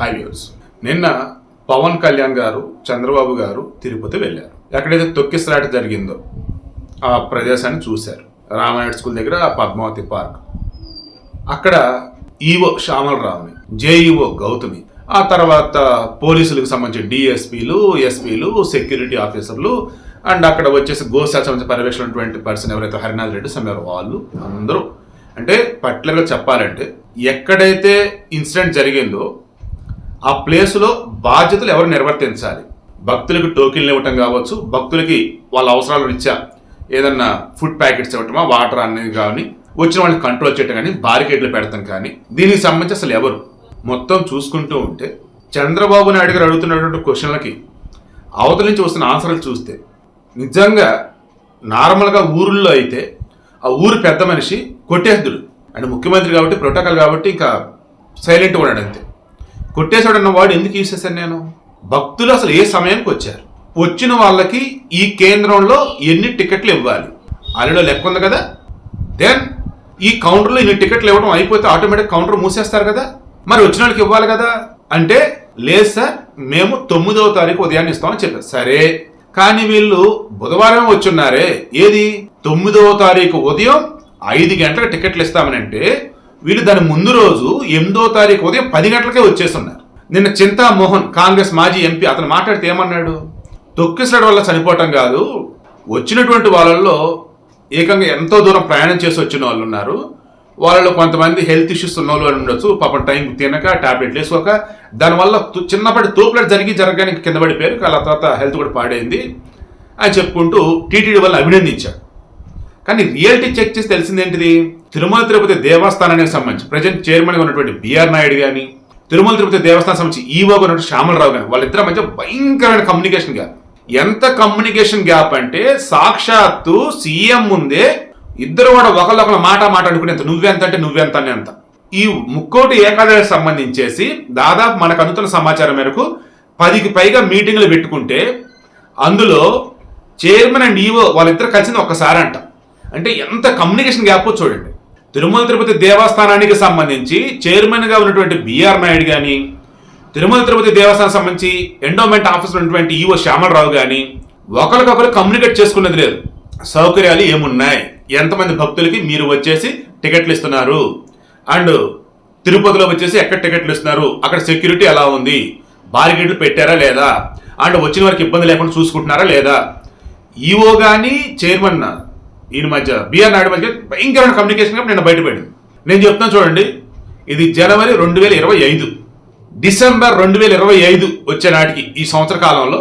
High views నిన్న పవన్ కళ్యాణ్ గారు చంద్రబాబు గారు తిరుపతి వెళ్ళారు. ఎక్కడైతే తొక్కిసలాట జరిగిందో ఆ ప్రదేశాన్ని చూశారు. రామాయణ స్కూల్ దగ్గర పద్మావతి పార్క్. అక్కడ ఈవో శ్యామలరావుని జేఈఓ గౌతమి ఆ తర్వాత పోలీసులకు సంబంధించిన డిఎస్పీలు ఎస్పీలు సెక్యూరిటీ ఆఫీసర్లు అండ్ అక్కడ వచ్చేసి గోశాల సంబంధించిన పర్యవేక్షణ పర్సన్ ఎవరైతే హరినాథ్ రెడ్డి సమయారు వాళ్ళు అందరూ. అంటే పర్టికులర్గా చెప్పాలంటే ఎక్కడైతే ఇన్సిడెంట్ జరిగిందో ఆ ప్లేస్లో బాధ్యతలు ఎవరు నిర్వర్తించాలి? భక్తులకు టోకెన్లు ఇవ్వటం కావచ్చు భక్తులకి వాళ్ళ అవసరాలు రీత్యా ఏదన్నా ఫుడ్ ప్యాకెట్స్ ఇవ్వటమా వాటర్ అనేది కానీ వచ్చిన వాళ్ళని కంట్రోల్ చేయటం కానీ బారికేడ్లు పెడతాం కానీ దీనికి సంబంధించి అసలు ఎవరు? మొత్తం చూసుకుంటూ ఉంటే చంద్రబాబు నాయుడు గారు అడుగుతున్నటువంటి క్వశ్చన్లకి అవతల నుంచి వస్తున్న ఆన్సర్లు చూస్తే నిజంగా నార్మల్గా ఊరుల్లో అయితే ఆ ఊరు పెద్ద మనిషి కొట్టేస్తుడు అండ్ ముఖ్యమంత్రి కాబట్టి ప్రోటోకాల్ కాబట్టి ఇంకా సైలెంట్గా ఉన్నాడు అంతే కొట్టేశాడన్న వాడు ఎందుకు తీసేశాను నేను? భక్తులు అసలు ఏ సమయానికి వచ్చారు? వచ్చిన వాళ్ళకి ఈ కేంద్రంలో ఎన్ని టికెట్లు ఇవ్వాలి? ఆల్రెడీ లెక్క ఉంది కదా? దెన్ ఈ కౌంటర్లో ఇన్ని టికెట్లు ఇవ్వడం అయిపోతే ఆటోమేటిక్ కౌంటర్ మూసేస్తారు కదా? మరి వచ్చిన వాళ్ళకి ఇవ్వాలి కదా? అంటే లేదు సార్ మేము తొమ్మిదవ తారీఖు ఉదయాన్నే ఇస్తామని చెప్పారు. సరే కానీ వీళ్ళు బుధవారం వచ్చున్నారే. ఏది? తొమ్మిదవ తారీఖు ఉదయం ఐదు గంటలకు టికెట్లు ఇస్తామని అంటే వీళ్ళు దాని ముందు రోజు ఎనిమిదో తారీఖు ఉదయం పది గంటలకే వచ్చేస్తున్నారు. నిన్న చింతా మోహన్ కాంగ్రెస్ మాజీ ఎంపీ అతను మాట్లాడితే ఏమన్నాడు? తొక్కిసడం వల్ల చనిపోవటం కాదు. వచ్చినటువంటి వాళ్ళల్లో ఏకంగా ఎంతో దూరం ప్రయాణం చేసి వచ్చిన వాళ్ళు ఉన్నారు. వాళ్ళలో కొంతమంది హెల్త్ ఇష్యూస్ ఉన్న వాళ్ళు ఉండొచ్చు. పాపం టైం తినక టాబ్లెట్లు వేసుకోక. దానివల్ల చిన్నప్పటి తోపులాట జరిగి జరగడానికి కింద పడిపోయారు. అలా తర్వాత హెల్త్ కూడా పాడైంది. అని చెప్పుకుంటూ టీటీడీ వల్ల అభినందించాడు కానీ రియాలిటీ చెక్ చేసి తెలిసింది ఏంటిది? తిరుమల తిరుపతి దేవస్థానానికి సంబంధించి. ప్రజెంట్ చైర్మన్గా ఉన్నటువంటి బిఆర్ నాయుడు కానీ తిరుమల తిరుపతి దేవస్థానం సంబంధించి ఈవోగా ఉన్నటువంటి శ్యామలరావు కానీ వాళ్ళిద్దరి మధ్య భయంకరమైన కమ్యూనికేషన్ గ్యాప్ ఎంత కమ్యూనికేషన్ గ్యాప్ అంటే సాక్షాత్తు సీఎం ముందే ఇద్దరు కూడా ఒకళ్ళొకళ్ళ మాట మాట అనుకునేంత నువ్వెంత అంటే నువ్వెంత అని అంత ఈ ముక్కోటి ఏకాదశి సంబంధించేసి దాదాపు మనకు అందుతున్న సమాచారం మేరకు పదికి పైగా మీటింగ్లు పెట్టుకుంటే అందులో చైర్మన్ అండ్ ఈవో వాళ్ళిద్దరు కలిసింది ఒక్కసారి అంట అంటే ఎంత కమ్యూనికేషన్ గ్యాప్ చూడండి. తిరుమల తిరుపతి దేవస్థానానికి సంబంధించి చైర్మన్గా ఉన్నటువంటి బిఆర్ నాయుడు కానీ తిరుమల తిరుపతి దేవస్థానం సంబంధించి ఎండోమెంట్ ఆఫీసర్ ఉన్నటువంటి ఈఓ శ్యామలరావు కానీ ఒకరికొకరు కమ్యూనికేట్ చేసుకున్నది లేదు. సౌకర్యాలు ఏమున్నాయి? ఎంతమంది భక్తులకి మీరు వచ్చేసి టికెట్లు ఇస్తున్నారు? అండ్ తిరుపతిలో వచ్చేసి ఎక్కడ టికెట్లు ఇస్తున్నారు? అక్కడ సెక్యూరిటీ ఎలా ఉంది? బారిగేట్లు పెట్టారా లేదా? అండ్ వచ్చిన వారికి ఇబ్బంది లేకుండా చూసుకుంటున్నారా లేదా? ఈఓ కానీ చైర్మన్ ఈయన మధ్య బిఆర్ నాయుడు మధ్య భయంకరమైన కమ్యూనికేషన్ గ్యాప్ నేను బయటపడింది నేను చెప్తాను చూడండి ఇది జనవరి రెండు వేల ఇరవై ఐదు. డిసెంబర్ రెండు వేల ఇరవై ఐదు వచ్చే నాటికి ఈ సంవత్సర కాలంలో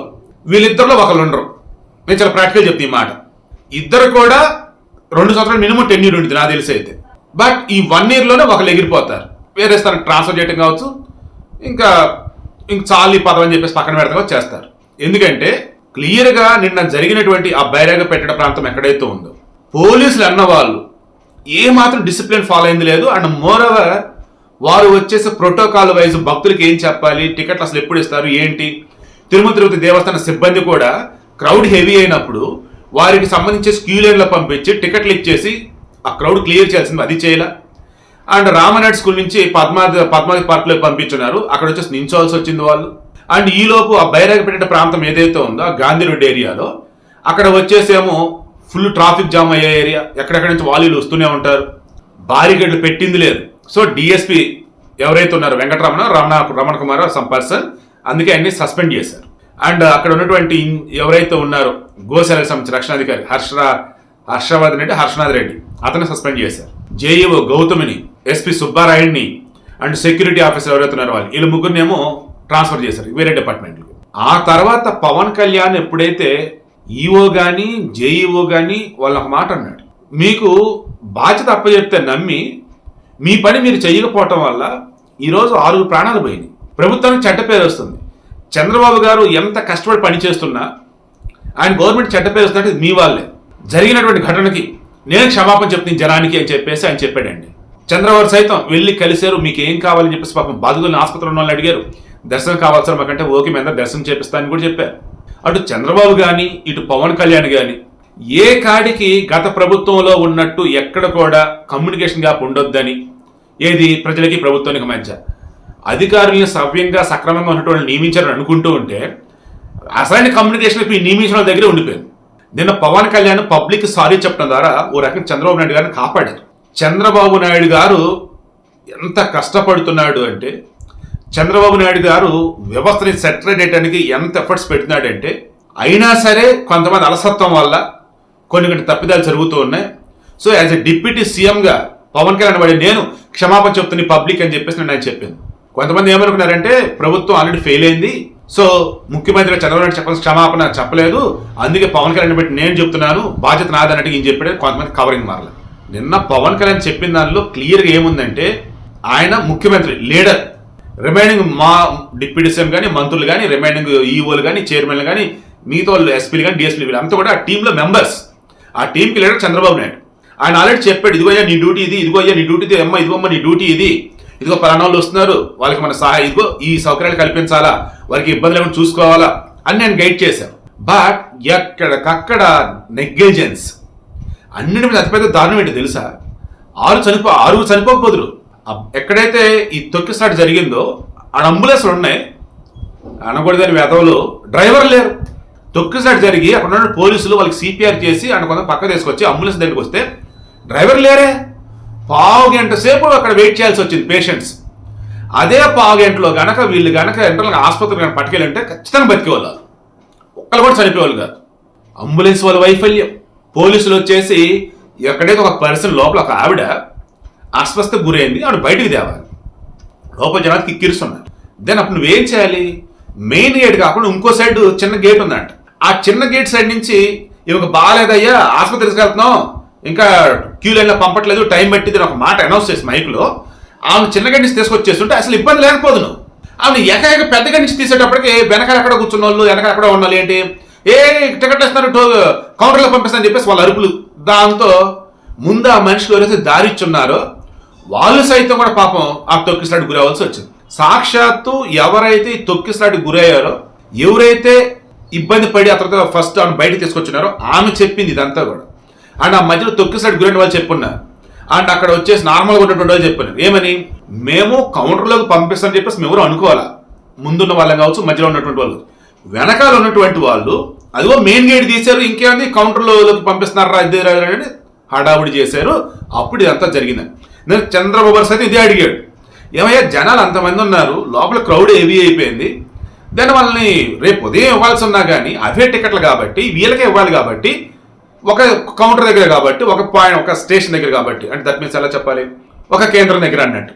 వీళ్ళిద్దరిలో ఒకళ్ళు ఉండరు. నేను చాలా ప్రాక్టికల్ చెప్తాను ఈ మాట. ఇద్దరు కూడా రెండు సంవత్సరాలు మినిమం టెన్ ఇయర్ ఉంటుంది నాకు తెలిసి అయితే. బట్ ఈ వన్ ఇయర్లోనే ఒకళ్ళు ఎగిరిపోతారు. వేరే స్థానం ట్రాన్స్ఫర్ చేయడం కావచ్చు ఇంకా ఇంక చాలు ఈ పదం అని చెప్పేసి పక్కన పెడతాం చేస్తారు. ఎందుకంటే క్లియర్గా నిన్న జరిగినటువంటి ఆ బైరాగ పెట్టడ ప్రాంతం ఎక్కడైతే ఉందో పోలీసులు అన్నవాళ్ళు. వాళ్ళు ఏ మాత్రం డిసిప్లిన్ ఫాలో అయింది లేదు. అండ్ మోర్ ఓవర్ వారు వచ్చేసి ప్రోటోకాల్ వైజ్ భక్తులకి ఏం చెప్పాలి? టికెట్లు అసలు ఎప్పుడు ఇస్తారు? ఏంటి? తిరుమల తిరుపతి దేవస్థాన సిబ్బంది కూడా క్రౌడ్ హెవీ అయినప్పుడు వారికి సంబంధించి క్యూ లైన్లో పంపించి టికెట్లు ఇచ్చేసి ఆ క్రౌడ్ క్లియర్ చేయాల్సింది. అది చేయలే. అండ్ రామనాయుడు స్కూల్ నుంచి పద్మావతి పద్మావతి పార్క్లో పంపించున్నారు. అక్కడ వచ్చేసి నించోవాల్సి వచ్చింది వాళ్ళు. అండ్ ఈలోపు ఆ బైరాగపేట ప్రాంతం ఏదైతే ఉందో ఆ గాంధీ రోడ్ ఏరియాలో అక్కడ వచ్చేసేమో ఫుల్ ట్రాఫిక్ జామ్ అయ్యే ఏరియా. ఎక్కడెక్కడి నుంచి వాలీలు వస్తూనే ఉంటారు. బారికేడ్లు పెట్టింది లేదు. సో డిఎస్పి ఎవరైతే ఉన్నారో వెంకటరమణ రమణ రమణ కుమార్ సమ్ పర్సన్ అందుకే అన్ని సస్పెండ్ చేశారు. అండ్ uh, అక్కడ ఉన్నటువంటి ఎవరైతే ఉన్నారో గోశాలకు సంబంధించిన రక్షణాధికారి హర్షరా హర్షవర్ధన్ రెడ్డి హర్షనాథ్ రెడ్డి అతను సస్పెండ్ చేశారు. జేఈఓ గౌతమిని ఎస్పీ సుబ్బారాయుడిని అండ్ సెక్యూరిటీ ఆఫీసర్ ఎవరైతే ఉన్నారో వాళ్ళు వీళ్ళు ముగ్గురినేమో ట్రాన్స్ఫర్ చేశారు వేరే డిపార్ట్మెంట్లు ఆ తర్వాత పవన్ కళ్యాణ్ ఎప్పుడైతే ఈఓ కానీ జేఈఓ కానీ వాళ్ళు ఒక మాట అన్నాడు. మీకు బాధ్యత అప్పచెప్తే నమ్మి మీ పని మీరు చేయకపోవటం వల్ల ఈరోజు ఆరుగురు ప్రాణాలు పోయినాయి. ప్రభుత్వానికి చెడ్డ పేరు వస్తుంది. చంద్రబాబు గారు ఎంత కష్టపడి పని చేస్తున్నా ఆయన గవర్నమెంట్ చెడ్డ పేరు వస్తున్నట్టు మీ వాళ్ళే. జరిగినటువంటి ఘటనకి నేను క్షమాపణ చెప్తాను జనానికి అని చెప్పేసి ఆయన చెప్పాడండి. చంద్రబాబు సైతం వెళ్ళి కలిశారు మీకు ఏం కావాలని చెప్పేసి పాపం బాధితులను ఆసుపత్రిలో ఉన్న వాళ్ళు అడిగారు. దర్శనం కావాల్సిన మాకంటే ఓకే మీద దర్శనం చేపిస్తానని కూడా చెప్పారు. అటు చంద్రబాబు కానీ ఇటు పవన్ కళ్యాణ్ కానీ ఏ కాడికి గత ప్రభుత్వంలో ఉన్నట్టు ఎక్కడ కూడా కమ్యూనికేషన్ గ్యాప్ ఉండొద్దని ఏది ప్రజలకి ప్రభుత్వానికి మధ్య. అధికారుల్ని సవ్యంగా సక్రమంగా ఉన్నటువంటి నియమించారని అనుకుంటూ ఉంటే అసలైన కమ్యూనికేషన్ నియమించిన దగ్గర దగ్గరే ఉండిపోయింది. నిన్న పవన్ కళ్యాణ్ పబ్లిక్ సారీ చెప్పడం ద్వారా ఓ రకంగా చంద్రబాబు నాయుడు గారిని కాపాడారు. చంద్రబాబు నాయుడు గారు ఎంత కష్టపడుతున్నాడు అంటే చంద్రబాబు నాయుడు గారు వ్యవస్థని సెటరేట్ చేయడానికి ఎంత ఎఫర్ట్స్ పెట్టినాడంటే అయినా సరే కొంతమంది అలసత్వం వల్ల కొన్ని కొన్ని తప్పిదాలు జరుగుతూ ఉన్నాయి. సో యాజ్ ఎ డిప్యూటీ సీఎంగా పవన్ కళ్యాణ్ వాడి నేను క్షమాపణ చెప్తున్న పబ్లిక్ అని చెప్పేసి నేను ఆయన చెప్పింది. కొంతమంది ఏమనుకున్నారంటే ప్రభుత్వం ఆల్రెడీ ఫెయిల్ అయింది. సో ముఖ్యమంత్రి చంద్రబాబు నాయుడు చెప్పాల్సిన క్షమాపణ చెప్పలేదు. అందుకే పవన్ కళ్యాణ్ బట్టి నేను చెప్తున్నాను. బాధ్యత నాదన్నట్టు ఈయన చెప్పాడు. కొంతమంది కవరింగ్ మారలేదు. నిన్న పవన్ కళ్యాణ్ చెప్పిన దానిలో క్లియర్గా ఏముందంటే ఆయన ముఖ్యమంత్రి లీడర్ రిమైనింగ్ మా డిప్యూటీ సీఎం కానీ మంత్రులు కానీ రిమైనింగ్ ఈఓలు కానీ చైర్మన్లు కానీ మిగతా వాళ్ళు ఎస్పీలు కానీ డిఎస్పీలు కానీ అంతా కూడా ఆ టీంలో మెంబర్స్ ఆ టీంకి లీడర్ చంద్రబాబు నాయుడు. ఆయన ఆల్రెడీ చెప్పాడు ఇదిగో అయ్యా నీ డ్యూటీ ఇది ఇదిగో అయ్యా నీ డ్యూటీ ఇది అమ్మ ఇదిగో అమ్మ నీ డ్యూటీ ఇది. ఇదిగో పలానా వస్తున్నారు వాళ్ళకి మన సహాయం ఇదిగో ఈ సౌకర్యాలు కల్పించాలా వారికి ఇబ్బంది లేకుండా చూసుకోవాలా అని నేను గైడ్ చేశాను. బట్ ఎక్కడికక్కడ నెగ్లిజెన్స్ అన్నిటి మీద అతిపెద్ద దారుణం ఏంటి తెలుసా? ఆరు చనిపో ఆరుగురు చనిపోకపోదురు. ఎక్కడైతే ఈ తొక్కిసాటు జరిగిందో ఆ అంబులెన్స్లు ఉన్నాయి. అనకూడదని వెధవలు డ్రైవర్ లేరు. తొక్కిసాటు జరిగి అక్కడ ఉన్న పోలీసులు వాళ్ళకి సిపిఆర్ చేసి అక్కడ కొంత పక్క తీసుకొచ్చి అంబులెన్స్ దగ్గరికి వస్తే డ్రైవర్ లేరే. పావు గంట సేపు అక్కడ వెయిట్ చేయాల్సి వచ్చింది పేషెంట్స్. అదే పావు గంటలో గనక వీళ్ళు గనక ఎంటర్ ఆసుపత్రికి కనుక పట్టుకెళ్ళంటే ఖచ్చితంగా బతికేవాళ్ళు ఒక్కరు కూడా చనిపోయేవాళ్ళు కాదు. అంబులెన్స్ వాళ్ళ వైఫల్యం. పోలీసులు వచ్చేసి ఎక్కడైతే ఒక పర్సన్ లోపల ఒక ఆవిడ అస్వస్థ గురైంది ఆవిడ బయటికి తేవాలి. లోపల జనానికి కిరుస్తున్నారు దెన్ అప్పుడు నువ్వేం చేయాలి? మెయిన్ గేట్ కాకుండా ఇంకో సైడ్ చిన్న గేట్ ఉందంట. ఆ చిన్న గేట్ సైడ్ నుంచి ఇవొక బాగాలేదయ్యా ఆసుపత్రికి తీసుకెళ్తున్నాం. ఇంకా క్యూ లైన్లో పంపట్లేదు టైం పెట్టింది ఒక మాట అనౌన్స్ చేసి మైక్లో. ఆమె చిన్న గడ్డి నుంచి తీసుకొచ్చేస్తుంటే అసలు ఇబ్బంది లేకపోదు నువ్వు. ఆమె ఎకఎక పెద్ద గడ్డి నుంచి తీసేటప్పటికి వెనకాల ఎక్కడ కూర్చున్న వాళ్ళు వెనకాల ఎక్కడ ఉన్న ఏంటి? ఏ టికెట్ ఇస్తున్నారు టో- కౌంటర్లో పంపిస్తానని చెప్పేసి వాళ్ళ అరుపులు. దాంతో ముందు ఆ మనుషులు ఎవరైతే దారిచ్చున్నారో వాళ్ళు సైతం కూడా పాపం ఆ తొక్కిసలాడికి గురవలసి వచ్చింది. సాక్షాత్తు ఎవరైతే ఈ తొక్కిసలాడికి గురయ్యారో ఎవరైతే ఇబ్బంది పడి ఆ తర్వాత ఫస్ట్ ఆమె బయటకు తీసుకొచ్చినారో ఆమె చెప్పింది ఇదంతా కూడా. అండ్ ఆ మధ్యలో తొక్కిసలాడి గురైన వాళ్ళు చెప్పున్నారు అండ్ అక్కడ వచ్చేసి నార్మల్గా ఉన్నటువంటి వాళ్ళు చెప్పారు ఏమని? మేము కౌంటర్లోకి పంపిస్తామని చెప్పేసి మేము అనుకోవాలా? ముందున్న వాళ్ళం కావచ్చు మధ్యలో ఉన్నటువంటి వాళ్ళు. వెనకాల ఉన్నటువంటి వాళ్ళు అదిగో మెయిన్ గేట్ తీశారు ఇంకేంది కౌంటర్లోకి పంపిస్తున్నారా ఇదే హడావుడి చేశారు. అప్పుడు ఇదంతా జరిగింది. నేను చంద్రబాబు అయితే ఇదే అడిగాడు. ఏమయ్యా జనాలు అంతమంది ఉన్నారు లోపల క్రౌడ్ హెవీ అయిపోయింది. దాని వాళ్ళని రేపు ఉదయం ఇవ్వాల్సి ఉన్నా కానీ అవే టికెట్లు కాబట్టి వీళ్ళకే ఇవ్వాలి కాబట్టి ఒక కౌంటర్ దగ్గర కాబట్టి ఒక పాయింట్ ఒక స్టేషన్ దగ్గర కాబట్టి అంటే దట్ మీన్స్ ఎలా చెప్పాలి? ఒక కేంద్రం దగ్గర అన్నట్టు.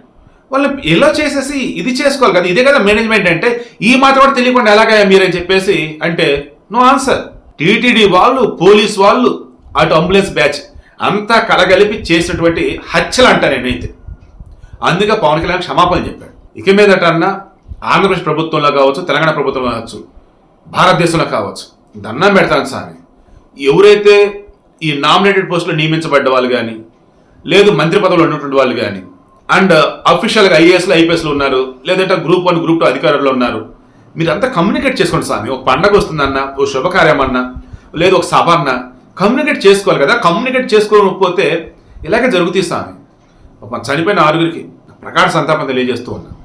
వాళ్ళు ఇలా చేసేసి ఇది చేసుకోవాలి కదా ఇదే కదా మేనేజ్మెంట్ అంటే ఈ మాత్రం కూడా తెలియకుండా ఎలాగా మీరని చెప్పేసి అంటే నో ఆన్సర్ టీటీడీ వాళ్ళు పోలీస్ వాళ్ళు అటు అంబులెన్స్ బ్యాచ్ అంతా కలగలిపి చేసినటువంటి హత్యలు అంటా నేనైతే అందుకే పవన్ కళ్యాణ్ క్షమాపణ చెప్పాడు. ఇక మీదట అన్న ఆంధ్రప్రదేశ్ ప్రభుత్వంలో కావచ్చు తెలంగాణ ప్రభుత్వంలో కావచ్చు భారతదేశంలో కావచ్చు. దండం పెడతాను సార్. ఎవరైతే ఈ నామినేటెడ్ పోస్టులో నియమించబడ్డ వాళ్ళు కానీ లేదు మంత్రి పదవులు ఉన్నటువంటి వాళ్ళు కానీ అండ్ అఫీషియల్గా ఐఏఎస్లు ఐపీఎస్లు ఉన్నారు లేదంటే గ్రూప్ వన్ గ్రూప్ టూ అధికారులు ఉన్నారు మీరంతా కమ్యూనికేట్ చేసుకోండి స్వామి ఒక పండగ వస్తుందన్న ఓ శుభకార్యం అన్నా లేదు ఒక సభ అన్నా కమ్యూనికేట్ చేసుకోవాలి కదా కమ్యూనికేట్ చేసుకోకపోతే ఇలాగే జరుగుతాయి స్వామి చనిపోయిన ఆరుగురికి ప్రకాశ సంతాపం తెలియజేస్తూ ఉన్నా.